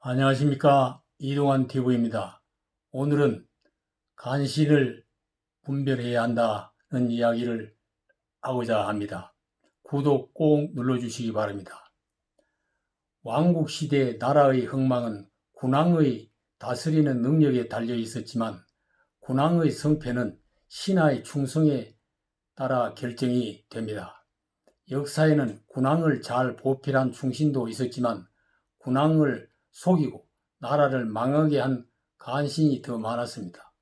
안녕하십니까 이동환 TV입니다. 오늘은 간신을 분별해야 한다는 이야기를 하고자 합니다. 구독 꼭 눌러주시기 바랍니다. 왕국시대 나라의 흥망은 군왕의 다스리는 능력에 달려 있었지만 군왕의 성패는 신하의 충성에 따라 결정이 됩니다. 역사에는 군왕을 잘 보필한 충신도 있었지만 군왕을 속이고 나라를 망하게 한 간신이 더 많았습니다.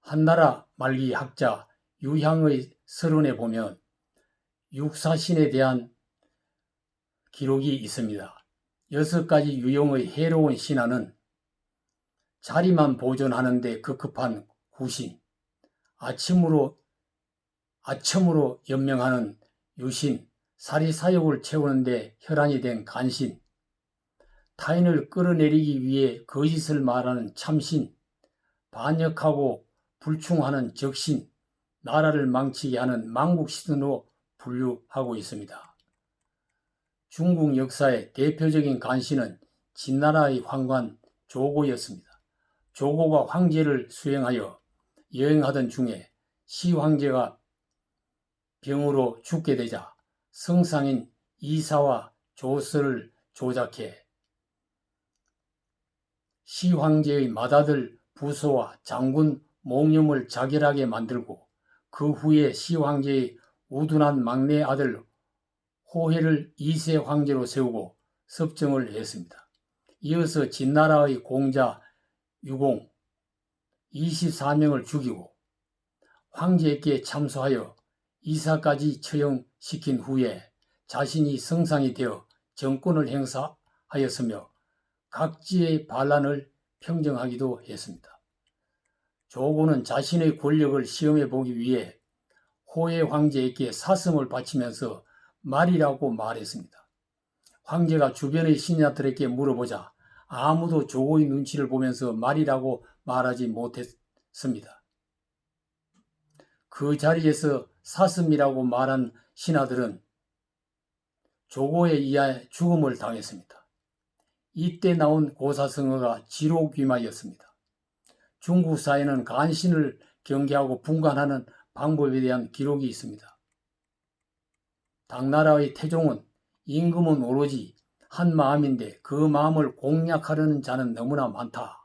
한나라 말기 학자 유향의 서론에 보면 육사신에 대한 기록이 있습니다. 여섯 가지 유형의 해로운 신화는 자리만 보존하는데 급급한 구신, 아침으로 아첨으로 연명하는 유신, 사리사욕을 채우는데 혈안이 된 간신, 타인을 끌어내리기 위해 거짓을 말하는 참신, 반역하고 불충하는 적신, 나라를 망치게 하는 망국신으로 분류하고 있습니다. 중국 역사의 대표적인 간신은 진나라의 황관 조고였습니다. 조고가 황제를 수행하여 여행하던 중에 시황제가 병으로 죽게 되자 성상인 이사와 조서를 조작해 시황제의 맏아들 부소와 장군 몽염을 자결하게 만들고 그 후에 시황제의 우둔한 막내 아들 호해를 이세 황제로 세우고 섭정을 했습니다. 이어서 진나라의 공자 유공 24명을 죽이고 황제에게 참소하여 이사까지 처형시킨 후에 자신이 성상이 되어 정권을 행사하였으며 각지의 반란을 평정하기도 했습니다. 조고는 자신의 권력을 시험해 보기 위해 호의 황제에게 사슴을 바치면서 말이라고 말했습니다. 황제가 주변의 신하들에게 물어보자 아무도 조고의 눈치를 보면서 말이라고 말하지 못했습니다. 그 자리에서 사슴이라고 말한 신하들은 조고에 의해 죽음을 당했습니다. 이때 나온 고사성어가 지로귀마였습니다. 중국 사회는 간신을 경계하고 분간하는 방법에 대한 기록이 있습니다. 당나라의 태종은 임금은 오로지 한 마음인데 그 마음을 공략하려는 자는 너무나 많다.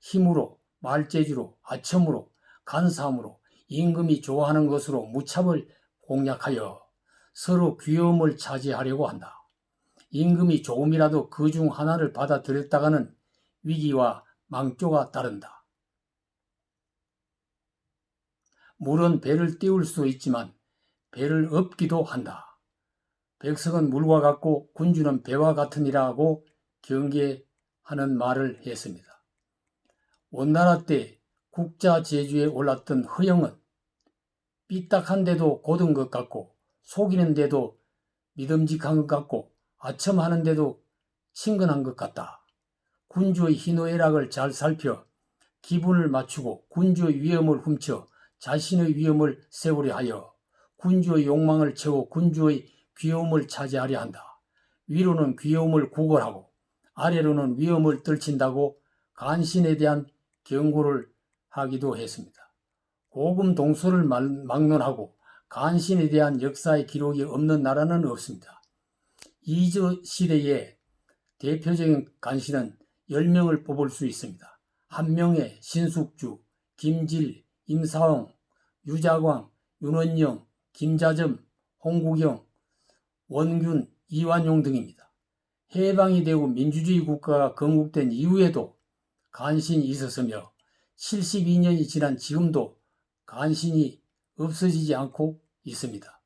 힘으로, 말재주로, 아첨으로, 간사함으로 임금이 좋아하는 것으로 무참을 공략하여 서로 귀여움을 차지하려고 한다. 임금이 조금이라도 그 중 하나를 받아들였다가는 위기와 망조가 따른다. 물은 배를 띄울 수 있지만 배를 엎기도 한다. 백성은 물과 같고 군주는 배와 같으니라고 경계하는 말을 했습니다. 원나라 때 국자 제주에 올랐던 허영은 삐딱한데도 고든 것 같고 속이는데도 믿음직한 것 같고 아첨하는데도 친근한 것 같다. 군주의 희노애락을 잘 살펴 기분을 맞추고 군주의 위험을 훔쳐 자신의 위험을 세우려 하여 군주의 욕망을 채워 군주의 귀여움을 차지하려 한다. 위로는 귀여움을 구걸하고 아래로는 위험을 떨친다고 간신에 대한 경고를 하기도 했습니다. 고금 동서를 막론하고 간신에 대한 역사의 기록이 없는 나라는 없습니다. 이조 시대의 대표적인 간신은 10명을 뽑을 수 있습니다. 한명의 신숙주, 김질, 임사홍, 유자광, 윤원영, 김자점, 홍국영, 원균, 이완용 등입니다. 해방이 되고 민주주의 국가가 건국된 이후에도 간신이 있었으며 72년이 지난 지금도 간신이 없어지지 않고 있습니다.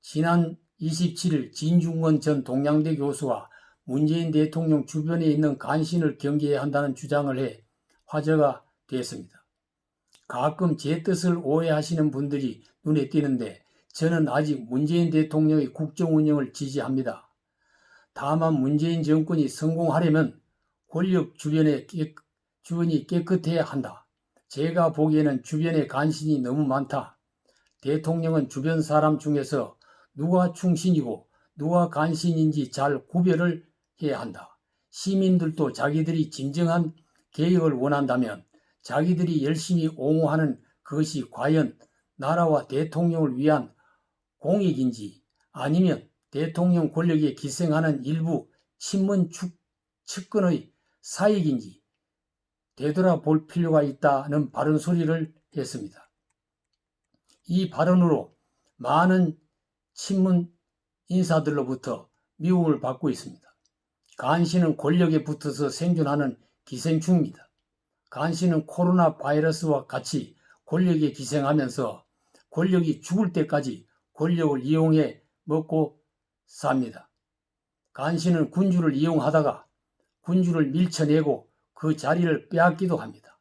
지난 27일 진중권 전 동양대 교수가 문재인 대통령 주변에 있는 간신을 경계해야 한다는 주장을 해 화제가 됐습니다. 가끔 제 뜻을 오해하시는 분들이 눈에 띄는데 저는 아직 문재인 대통령의 국정 운영을 지지합니다. 다만 문재인 정권이 성공하려면 권력 주변에 깨, 주변이 깨끗해야 한다. 제가 보기에는 주변에 간신이 너무 많다. 대통령은 주변 사람 중에서 누가 충신이고 누가 간신인지 잘 구별을 해야 한다. 시민들도 자기들이 진정한 개혁을 원한다면 자기들이 열심히 옹호하는 그것이 과연 나라와 대통령을 위한 공익인지 아니면 대통령 권력에 기생하는 일부 친문 축, 측근의 사익인지 되돌아볼 필요가 있다는 바른 소리를 했습니다. 이 발언으로 많은 친문 인사들로부터 미움을 받고 있습니다. 간 씨는 권력에 붙어서 생존하는 기생충입니다. 간 씨는 코로나 바이러스와 같이 권력에 기생하면서 권력이 죽을 때까지 권력을 이용해 먹고 삽니다. 간 씨는 군주를 이용하다가 군주를 밀쳐내고 그 자리를 빼앗기도 합니다.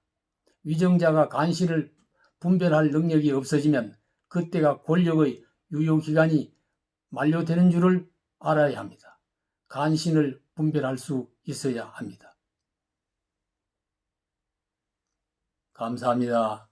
위정자가 간 씨를 분별할 능력이 없어지면 그때가 권력의 유효 기간이 만료되는 줄을 알아야 합니다. 간신을 분별할 수 있어야 합니다. 감사합니다.